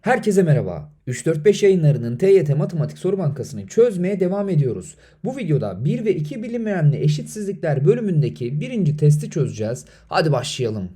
Herkese merhaba. 3-4-5 yayınlarının TYT Matematik Soru Bankası'nı çözmeye devam ediyoruz. Bu videoda 1 ve 2 bilinmeyenli eşitsizlikler bölümündeki birinci testi çözeceğiz. Hadi başlayalım.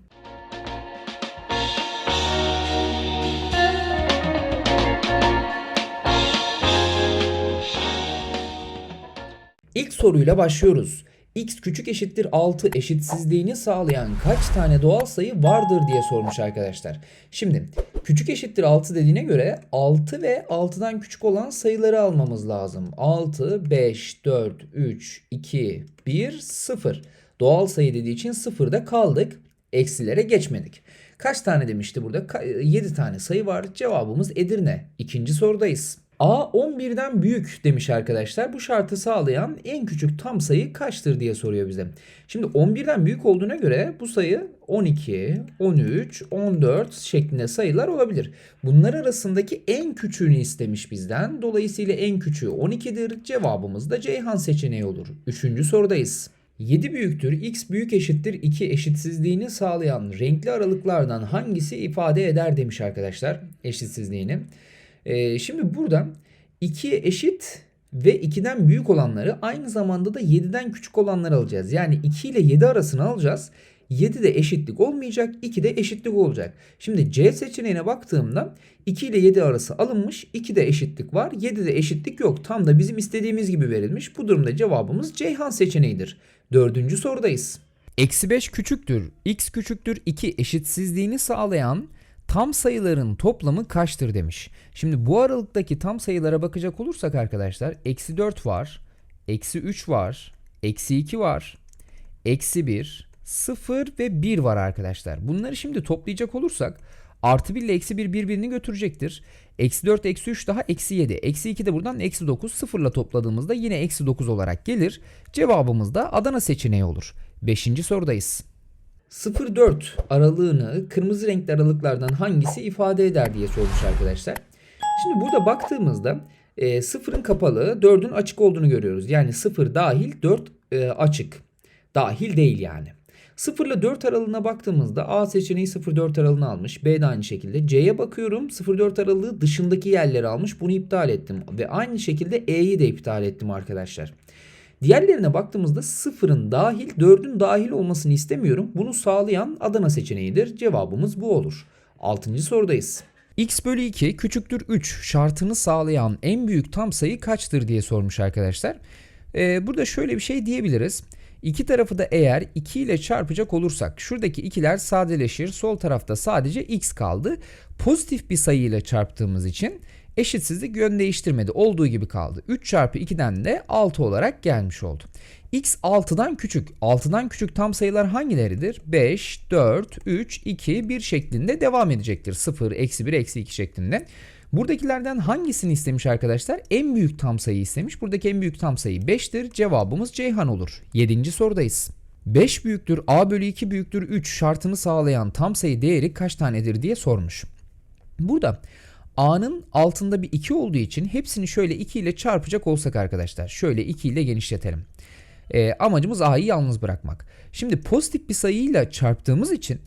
İlk soruyla başlıyoruz. X küçük eşittir 6 eşitsizliğini sağlayan kaç tane doğal sayı vardır diye sormuş arkadaşlar. Şimdi küçük eşittir 6 dediğine göre 6 ve 6'dan küçük olan sayıları almamız lazım. 6, 5, 4, 3, 2, 1, 0. Doğal sayı dediği için 0'da kaldık. Eksilere geçmedik. Kaç tane demişti burada? 7 tane sayı var. Cevabımız Edirne. İkinci sorudayız. A 11'den büyük demiş arkadaşlar. Bu şartı sağlayan en küçük tam sayı kaçtır diye soruyor bize. Şimdi 11'den büyük olduğuna göre bu sayı 12, 13, 14 şeklinde sayılar olabilir. Bunlar arasındaki en küçüğünü istemiş bizden. Dolayısıyla en küçüğü 12'dir. Cevabımız da Ceyhan seçeneği olur. Üçüncü sorudayız. 7 büyüktür x büyük eşittir 2 eşitsizliğini sağlayan renkli aralıklardan hangisi ifade eder demiş arkadaşlar eşitsizliğini. Ee, şimdi burada 2'ye eşit ve 2'den büyük olanları aynı zamanda da 7'den küçük olanları alacağız. Yani 2 ile 7 arasını alacağız. 7'de eşitlik olmayacak, 2'de eşitlik olacak. Şimdi C seçeneğine baktığımda 2 ile 7 arası alınmış, 2'de eşitlik var, 7'de eşitlik yok. Tam da bizim istediğimiz gibi verilmiş. Bu durumda cevabımız Ceyhan seçeneğidir. Dördüncü sorudayız. Eksi 5 küçüktür, x küçüktür 2 eşitsizliğini sağlayan tam sayıların toplamı kaçtır demiş. Şimdi bu aralıktaki tam sayılara bakacak olursak arkadaşlar eksi 4 var, eksi 3 var, eksi 2 var, eksi 1, 0 ve 1 var arkadaşlar. Bunları şimdi toplayacak olursak artı 1 ile eksi 1 birbirini götürecektir. Eksi 4, eksi 3 daha eksi 7. Eksi 2 de buradan eksi 9. 0 ile topladığımızda yine eksi 9 olarak gelir. Cevabımız da Adana seçeneği olur. Beşinci sorudayız. 0-4 aralığını kırmızı renkli aralıklardan hangisi ifade eder diye sormuş arkadaşlar. Şimdi burada baktığımızda e, kapalı 4'ün açık olduğunu görüyoruz. Yani 0 dahil 4 e, açık. Dahil değil yani. 0 ile 4 aralığına baktığımızda A seçeneği 0-4 aralığını almış. B de aynı şekilde. C'ye bakıyorum 0-4 aralığı dışındaki yerleri almış. Bunu iptal ettim. Ve aynı şekilde E'yi de iptal ettim arkadaşlar. Diğerlerine baktığımızda sıfırın dahil, 4'ün dahil olmasını istemiyorum. Bunu sağlayan Adana seçeneğidir. Cevabımız bu olur. 6. sorudayız. x bölü 2 küçüktür 3 şartını sağlayan en büyük tam sayı kaçtır diye sormuş arkadaşlar. Ee, burada şöyle bir şey diyebiliriz. İki tarafı da eğer 2 ile çarpacak olursak şuradaki ikiler sadeleşir. Sol tarafta sadece x kaldı. Pozitif bir sayı ile çarptığımız için eşitsizlik yön değiştirmedi. Olduğu gibi kaldı. 3 çarpı 2'den de 6 olarak gelmiş oldu. x 6'dan küçük. 6'dan küçük tam sayılar hangileridir? 5, 4, 3, 2, 1 şeklinde devam edecektir. 0, eksi 1, eksi 2 şeklinde. Buradakilerden hangisini istemiş arkadaşlar? En büyük tam sayı istemiş. Buradaki en büyük tam sayı 5'tir. Cevabımız Ceyhan olur. 7. sorudayız. 5 büyüktür a bölü 2 büyüktür 3 şartını sağlayan tam sayı değeri kaç tanedir diye sormuş. Burada a'nın altında bir 2 olduğu için hepsini şöyle 2 ile çarpacak olsak arkadaşlar. Şöyle 2 ile genişletelim. E, amacımız a'yı yalnız bırakmak. Şimdi pozitif bir sayıyla çarptığımız için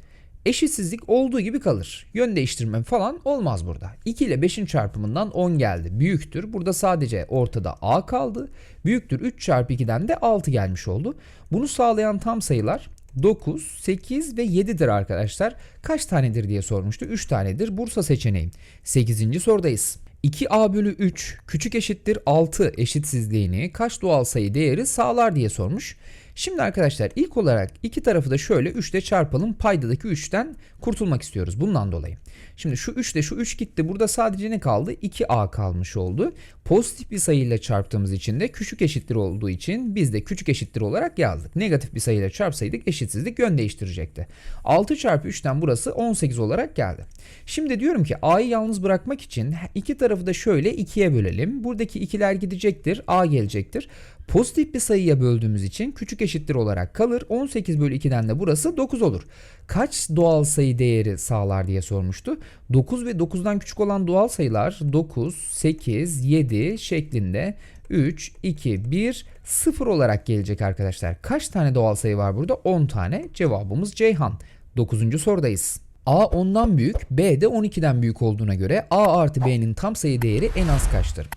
eşitsizlik olduğu gibi kalır. Yön değiştirme falan olmaz burada. 2 ile 5'in çarpımından 10 geldi. Büyüktür. Burada sadece ortada a kaldı. Büyüktür 3 çarpı 2'den de 6 gelmiş oldu. Bunu sağlayan tam sayılar 9, 8 ve 7'dir arkadaşlar. Kaç tanedir diye sormuştu. 3 tanedir. Bursa seçeneği. 8. sorudayız. 2a bölü 3 küçük eşittir 6 eşitsizliğini kaç doğal sayı değeri sağlar diye sormuş. Şimdi arkadaşlar ilk olarak iki tarafı da şöyle 3 ile çarpalım. Paydadaki 3'ten kurtulmak istiyoruz bundan dolayı. Şimdi şu 3 ile şu 3 gitti. Burada sadece ne kaldı? 2a kalmış oldu. Pozitif bir sayıyla çarptığımız için de küçük eşittir olduğu için biz de küçük eşittir olarak yazdık. Negatif bir sayıyla çarpsaydık eşitsizlik yön değiştirecekti. 6 çarpı 3'ten burası 18 olarak geldi. Şimdi diyorum ki a'yı yalnız bırakmak için iki tarafı da şöyle 2'ye bölelim. Buradaki ikiler gidecektir. a gelecektir. Pozitif bir sayıya böldüğümüz için küçük eşittir olarak kalır. 18 bölü 2'den de burası 9 olur. Kaç doğal sayı değeri sağlar diye sormuştu. 9 ve 9'dan küçük olan doğal sayılar 9, 8, 7 şeklinde 3, 2, 1, 0 olarak gelecek arkadaşlar. Kaç tane doğal sayı var burada? 10 tane. Cevabımız Ceyhan. 9. sorudayız. A 10'dan büyük, B de 12'den büyük olduğuna göre A artı B'nin tam sayı değeri en az kaçtır?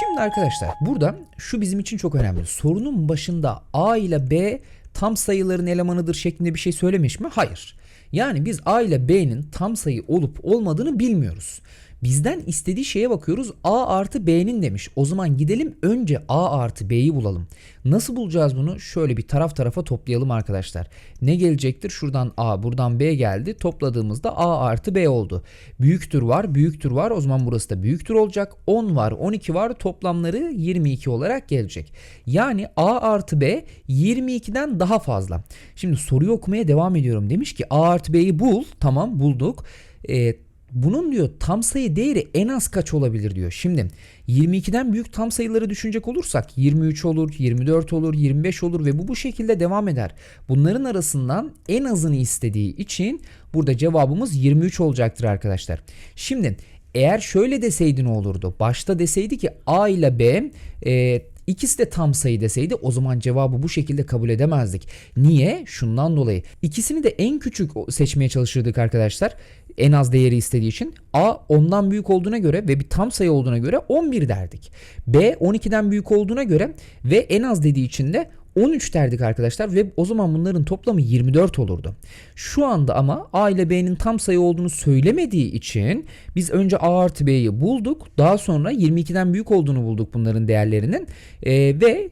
Şimdi arkadaşlar burada şu bizim için çok önemli. Sorunun başında A ile B tam sayıların elemanıdır şeklinde bir şey söylemiş mi? Hayır. Yani biz A ile B'nin tam sayı olup olmadığını bilmiyoruz. Bizden istediği şeye bakıyoruz. A artı B'nin demiş. O zaman gidelim önce A artı B'yi bulalım. Nasıl bulacağız bunu? Şöyle bir taraf tarafa toplayalım arkadaşlar. Ne gelecektir? Şuradan A, buradan B geldi. Topladığımızda A artı B oldu. Büyüktür var, büyüktür var. O zaman burası da büyüktür olacak. 10 var, 12 var. Toplamları 22 olarak gelecek. Yani A artı B 22'den daha fazla. Şimdi soruyu okumaya devam ediyorum. Demiş ki A artı B'yi bul. Tamam bulduk. Eee bunun diyor tam sayı değeri en az kaç olabilir diyor. Şimdi 22'den büyük tam sayıları düşünecek olursak 23 olur, 24 olur, 25 olur ve bu bu şekilde devam eder. Bunların arasından en azını istediği için burada cevabımız 23 olacaktır arkadaşlar. Şimdi eğer şöyle deseydi ne olurdu? Başta deseydi ki A ile B e, İkisi de tam sayı deseydi o zaman cevabı bu şekilde kabul edemezdik. Niye? Şundan dolayı. İkisini de en küçük seçmeye çalışırdık arkadaşlar. En az değeri istediği için. A ondan büyük olduğuna göre ve bir tam sayı olduğuna göre 11 derdik. B 12'den büyük olduğuna göre ve en az dediği için de 13 derdik arkadaşlar ve o zaman bunların toplamı 24 olurdu. Şu anda ama A ile B'nin tam sayı olduğunu söylemediği için biz önce A artı B'yi bulduk. Daha sonra 22'den büyük olduğunu bulduk bunların değerlerinin ee, ve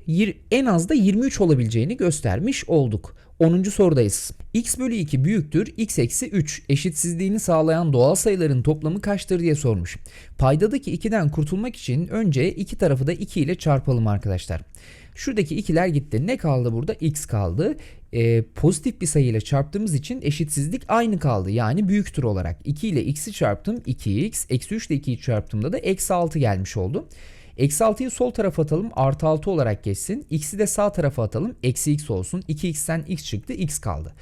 en az da 23 olabileceğini göstermiş olduk. 10. sorudayız. x bölü 2 büyüktür x eksi 3 eşitsizliğini sağlayan doğal sayıların toplamı kaçtır diye sormuş. Paydadaki 2'den kurtulmak için önce iki tarafı da 2 ile çarpalım arkadaşlar. Şuradaki ikiler gitti. Ne kaldı burada? X kaldı. Ee, pozitif bir sayıyla çarptığımız için eşitsizlik aynı kaldı. Yani büyüktür olarak. 2 ile x'i çarptım 2x. Eksi 3 ile 2'yi çarptığımda da eksi 6 gelmiş oldu. Eksi 6'yı sol tarafa atalım artı 6 olarak geçsin. X'i de sağ tarafa atalım eksi x olsun. 2x'ten x çıktı x kaldı.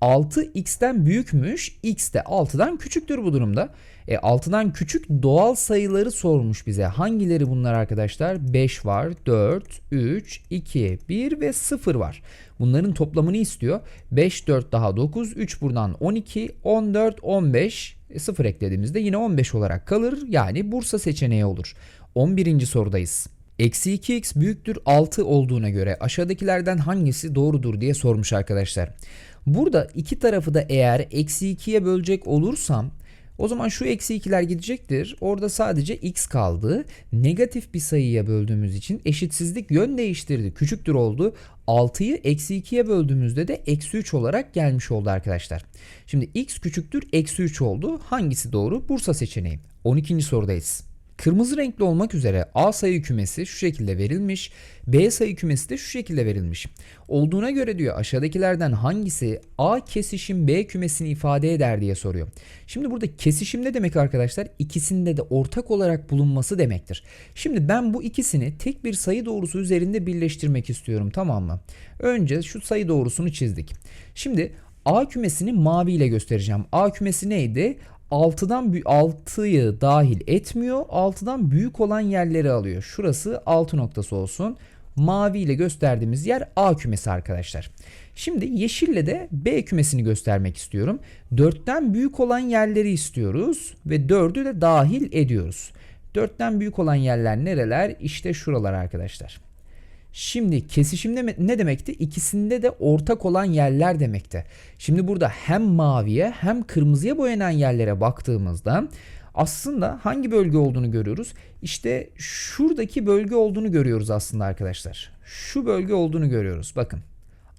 6 x'ten büyükmüş. X de 6'dan küçüktür bu durumda. E, 6'dan küçük doğal sayıları sormuş bize. Hangileri bunlar arkadaşlar? 5 var, 4, 3, 2, 1 ve 0 var. Bunların toplamını istiyor. 5, 4 daha 9, 3 buradan 12, 14, 15. E, 0 eklediğimizde yine 15 olarak kalır. Yani Bursa seçeneği olur. 11. sorudayız. Eksi 2x büyüktür 6 olduğuna göre aşağıdakilerden hangisi doğrudur diye sormuş arkadaşlar. Burada iki tarafı da eğer eksi 2'ye bölecek olursam o zaman şu eksi 2'ler gidecektir. Orada sadece x kaldı. Negatif bir sayıya böldüğümüz için eşitsizlik yön değiştirdi. Küçüktür oldu. 6'yı eksi 2'ye böldüğümüzde de eksi 3 olarak gelmiş oldu arkadaşlar. Şimdi x küçüktür eksi 3 oldu. Hangisi doğru? Bursa seçeneği. 12. sorudayız. Kırmızı renkli olmak üzere A sayı kümesi şu şekilde verilmiş. B sayı kümesi de şu şekilde verilmiş. Olduğuna göre diyor aşağıdakilerden hangisi A kesişim B kümesini ifade eder diye soruyor. Şimdi burada kesişim ne demek arkadaşlar? İkisinde de ortak olarak bulunması demektir. Şimdi ben bu ikisini tek bir sayı doğrusu üzerinde birleştirmek istiyorum tamam mı? Önce şu sayı doğrusunu çizdik. Şimdi A kümesini mavi ile göstereceğim. A kümesi neydi? 6'dan 6'yı dahil etmiyor. 6'dan büyük olan yerleri alıyor. Şurası 6 noktası olsun. Mavi ile gösterdiğimiz yer A kümesi arkadaşlar. Şimdi yeşille de B kümesini göstermek istiyorum. 4'ten büyük olan yerleri istiyoruz ve 4'ü de dahil ediyoruz. 4'ten büyük olan yerler nereler? İşte şuralar arkadaşlar. Şimdi kesişim ne demekti? İkisinde de ortak olan yerler demekti. Şimdi burada hem maviye hem kırmızıya boyanan yerlere baktığımızda aslında hangi bölge olduğunu görüyoruz? İşte şuradaki bölge olduğunu görüyoruz aslında arkadaşlar. Şu bölge olduğunu görüyoruz. Bakın.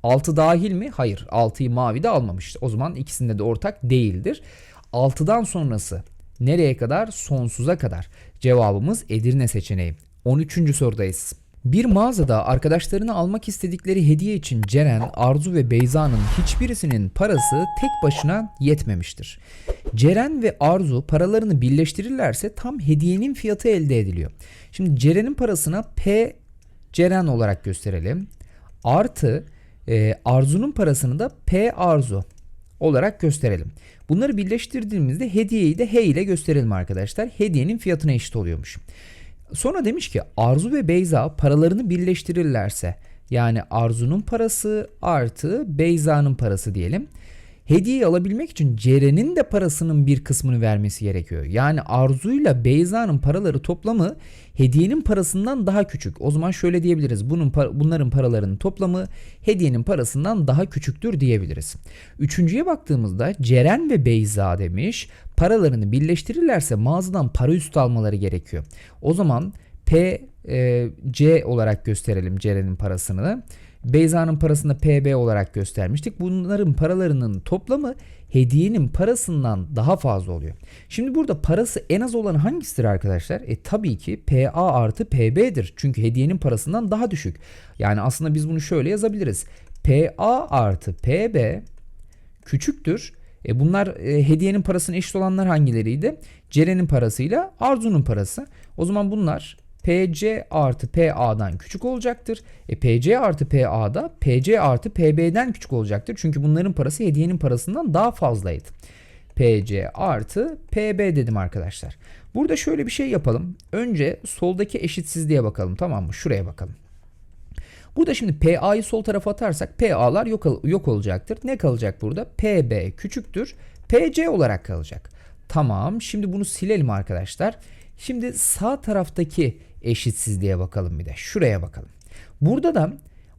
6 dahil mi? Hayır. 6'yı mavi de almamıştı. O zaman ikisinde de ortak değildir. 6'dan sonrası nereye kadar? Sonsuza kadar. Cevabımız Edirne seçeneği. 13. sorudayız. Bir mağazada arkadaşlarını almak istedikleri hediye için Ceren, Arzu ve Beyza'nın hiçbirisinin parası tek başına yetmemiştir. Ceren ve Arzu paralarını birleştirirlerse tam hediyenin fiyatı elde ediliyor. Şimdi Ceren'in parasına P Ceren olarak gösterelim. Artı e, Arzu'nun parasını da P Arzu olarak gösterelim. Bunları birleştirdiğimizde hediyeyi de H ile gösterelim arkadaşlar. Hediyenin fiyatına eşit oluyormuş. Sonra demiş ki Arzu ve Beyza paralarını birleştirirlerse yani Arzu'nun parası artı Beyza'nın parası diyelim. Hediyeyi alabilmek için Ceren'in de parasının bir kısmını vermesi gerekiyor. Yani Arzu'yla Beyza'nın paraları toplamı hediyenin parasından daha küçük. O zaman şöyle diyebiliriz. Bunun bunların paralarının toplamı hediyenin parasından daha küçüktür diyebiliriz. Üçüncüye baktığımızda Ceren ve Beyza demiş. Paralarını birleştirirlerse mağazadan para üstü almaları gerekiyor. O zaman P e, C olarak gösterelim Ceren'in parasını. Beyza'nın parasını PB olarak göstermiştik. Bunların paralarının toplamı hediyenin parasından daha fazla oluyor. Şimdi burada parası en az olan hangisidir arkadaşlar? E tabii ki PA artı PB'dir. Çünkü hediyenin parasından daha düşük. Yani aslında biz bunu şöyle yazabiliriz. PA artı PB küçüktür. E bunlar e, hediyenin parasına eşit olanlar hangileriydi? Ceren'in parasıyla Arzu'nun parası. O zaman bunlar PC artı PA'dan küçük olacaktır. E PC artı PA da PC artı PB'den küçük olacaktır. Çünkü bunların parası hediyenin parasından daha fazlaydı. PC artı PB dedim arkadaşlar. Burada şöyle bir şey yapalım. Önce soldaki eşitsizliğe bakalım tamam mı? Şuraya bakalım. Burada şimdi PA'yı sol tarafa atarsak PA'lar yok, yok olacaktır. Ne kalacak burada? PB küçüktür. PC olarak kalacak. Tamam şimdi bunu silelim arkadaşlar. Şimdi sağ taraftaki eşitsizliğe bakalım bir de. Şuraya bakalım. Burada da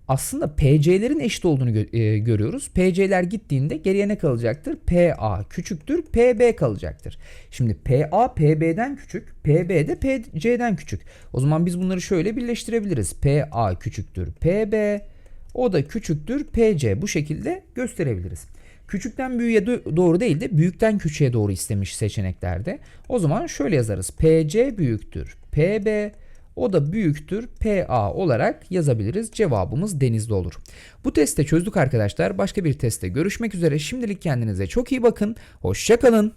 aslında PC'lerin eşit olduğunu e, görüyoruz. PC'ler gittiğinde geriye ne kalacaktır? PA küçüktür, PB kalacaktır. Şimdi PA PB'den küçük, PB de PC'den küçük. O zaman biz bunları şöyle birleştirebiliriz. PA küçüktür, PB, o da küçüktür, PC. Bu şekilde gösterebiliriz. Küçükten büyüğe do- doğru değil de büyükten küçüğe doğru istemiş seçeneklerde. O zaman şöyle yazarız. PC büyüktür, PB, o da büyüktür PA olarak yazabiliriz. Cevabımız denizli olur. Bu teste çözdük arkadaşlar. Başka bir testte görüşmek üzere. Şimdilik kendinize çok iyi bakın. Hoşçakalın.